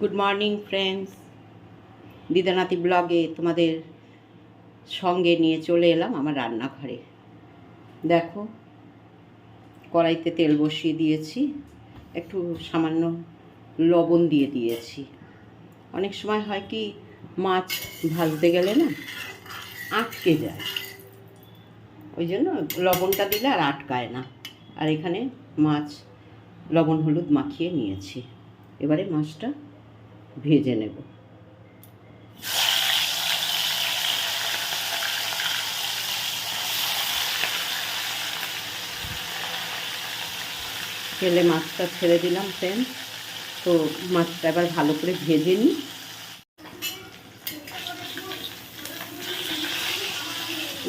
Morning friends দিদানাতি ব্লগে তোমাদের সঙ্গে নিয়ে চলে এলাম আমার রান্নাঘরে। দেখো, কড়াইতে তেল বসিয়ে দিয়েছি, একটু সামান্য লবণ দিয়ে দিয়েছি। অনেক সময় হয় কি, মাছ ভাজতে গেলে না আটকে যায়। ওই জন্য লবণটা দিলে আর আটকায় না। আর এখানে মাছ, লবণ, হলুদ মাখিয়ে নিয়েছি। এবারে মাছটা ভেজে নেব। তেলে মাছটা ছেড়ে দিলাম ফ্রেন্ড তো মাছটা এবার ভালো করে ভেজে নিই।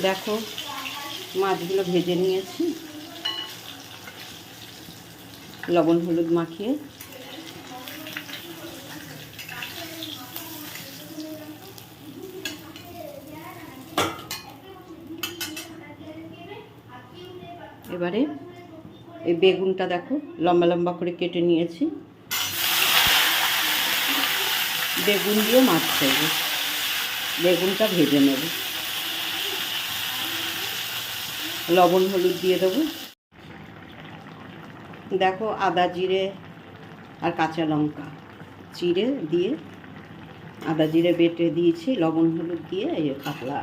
দেখো, মাছগুলো ভেজে নিয়েছি। লবণ হলুদ মাখিয়ে এবারে এই বেগুনটা দেখো, লম্বা লম্বা করে কেটে নিয়েছি। বেগুন দিয়ে মাছ করব বেগুনটা ভেজে নেব। লবণ হলুদ দিয়ে দেবো। দেখো আদা জিরে আর কাঁচা লঙ্কা। চিড়ে দিয়ে আদা জিরে বেটে দিয়েছি, লবণ হলুদ দিয়ে এই পাতলা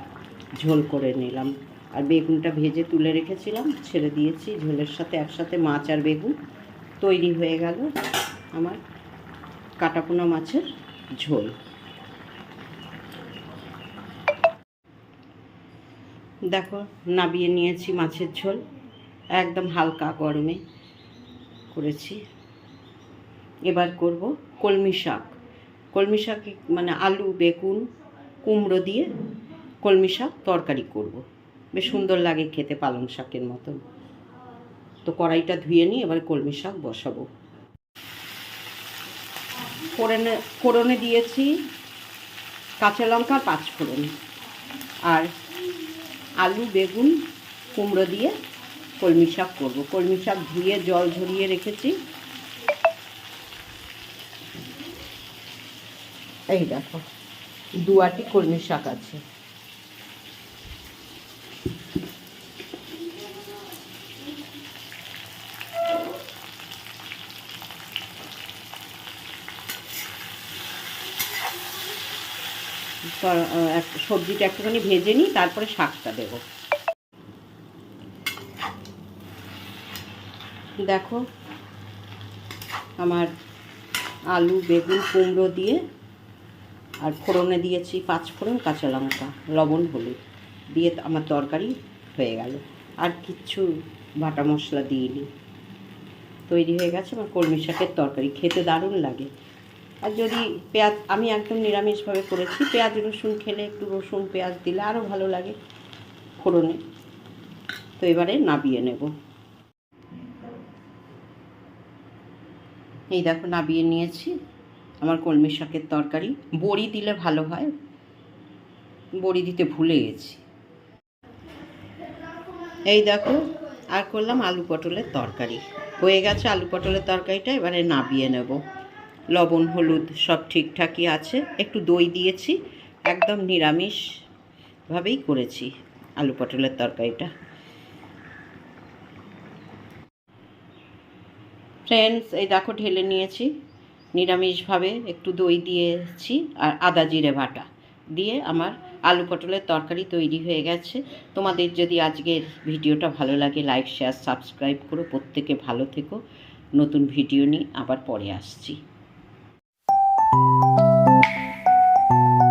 ঝোল করে নিলাম। আর বেগুনটা ভেজে তুলে রেখেছিলাম, ছেড়ে দিয়েছি, ঝোলের সাথে একসাথে মাছ আর বেগুন তৈরি হয়ে গেল আমার কাটাপোনা মাছের ঝোল। দেখো, নাবিয়ে নিয়েছি মাছের ঝোল, একদম হালকা গরমে করেছি। এবার করব কলমি শাক। কলমি শাক মানে আলু, বেগুন, কুমড়ো দিয়ে কলমি শাক তরকারি করব। বেশ সুন্দর লাগে খেতে পালং শাকের মতন। তো কড়াইটা ধুয়ে নিই এবার কলমি শাক বসাবো। ফোড়নে ফোড়নে দিয়েছি কাঁচা লঙ্কা পাঁচ ফোড়ন। আর আলু, বেগুন, কুমড়ো দিয়ে কলমি শাক করব। কলমি শাক ধুয়ে জল ঝরিয়ে রেখেছি। এই দেখো দুয়াটি কলমি শাক আছে। সবজিটা একটুখানি ভেজে নিই, তারপরে শাকটা দেব। দেখো, আমার আলু, বেগুন, কুমড়ো দিয়ে, আর ফোড়নে দিয়েছি পাঁচ ফোড়ন কাঁচা লঙ্কা, লবণ, হলুদ, দিয়ে আমার তরকারি হয়ে গেল। আর কিচ্ছু বাটা মশলা দিইনি। তৈরি হয়ে গেছে, আমার কলমি শাকের তরকারি, খেতে দারুণ লাগে। আর যদি পেঁয়াজ, আমি একদম নিরামিষভাবে করেছি। পেঁয়াজ, রসুন খেলে একটু রসুন, পেঁয়াজ দিলে আরও ভালো লাগে ফোড়নে। তো এবারে নাবিয়ে নেব। এই দেখো নাবিয়ে নিয়েছি। আমার কলমি শাকের তরকারি। বড়ি দিলে ভালো হয়। বড়ি দিতে ভুলে গেছি। এই দেখো, আর করলাম আলু পটলের তরকারি। হয়ে গেছে আলু পটলের তরকারিটা, এবারে নাবিয়ে নেব। লবণ, হলুদ সব ঠিকঠাকই আছে। একটু দই দিয়েছি, একদম নিরামিষভাবেই করেছি আলু পটলের তরকারিটা। ফ্রেন্ডস এই দেখো ঢেলে নিয়েছি। নিরামিষভাবে একটু দই দিয়েছি আর আদা জিরে বাটা দিয়ে আমার আলু পটলের তরকারি তৈরি হয়ে গেছে। তোমাদের যদি আজকের ভিডিওটা ভালো লাগে লাইক শেয়ার সাবস্ক্রাইব করো। প্রত্যেকে ভালো থেকো। নতুন ভিডিও নিয়ে আবার পরে আসছি। thank you